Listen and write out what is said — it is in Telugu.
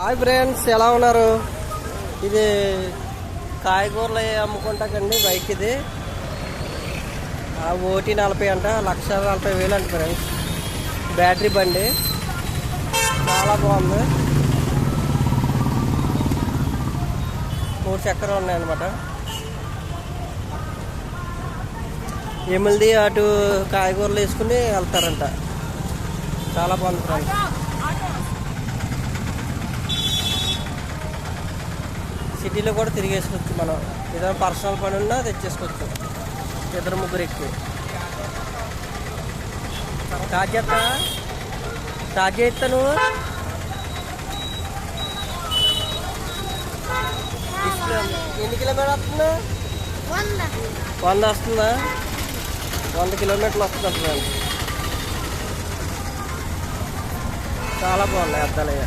హాయ్ ఫ్రెండ్స్ ఎలా ఉన్నారు? ఇది కాయగూరలు అమ్ముకుంటాకండి బైక్ ఇది. ఆ ఓటీ నలభై అంట లక్ష నలభై వేలు అంట ఫ్రెండ్స్. బ్యాటరీ బండి. చాలా బాగుంది. మూడు చక్రాలు ఉన్నాయన్నమాట. ఎమ్మెల్ది అటు కాయగూరలు వేసుకుని వెళ్తారంట. చాలా బాగుంది ఫ్రెండ్స్. సిటీలో కూడా తిరిగేసుకోవచ్చు మనం. ఏదైనా పర్సనల్ పని ఉన్నా తెచ్చేసుకోవచ్చు. ఇద్దరు ముగ్గురు ఎక్కువ స్టార్ట్ చేస్తా నువ్వు? ఎన్ని కిలోమీటర్ వస్తుందా? వంద. వస్తుందా? వంద కిలోమీటర్లు వస్తుంది ఫ్రెండ్స్ చాలా బాగున్నాయి అద్దాలయ్య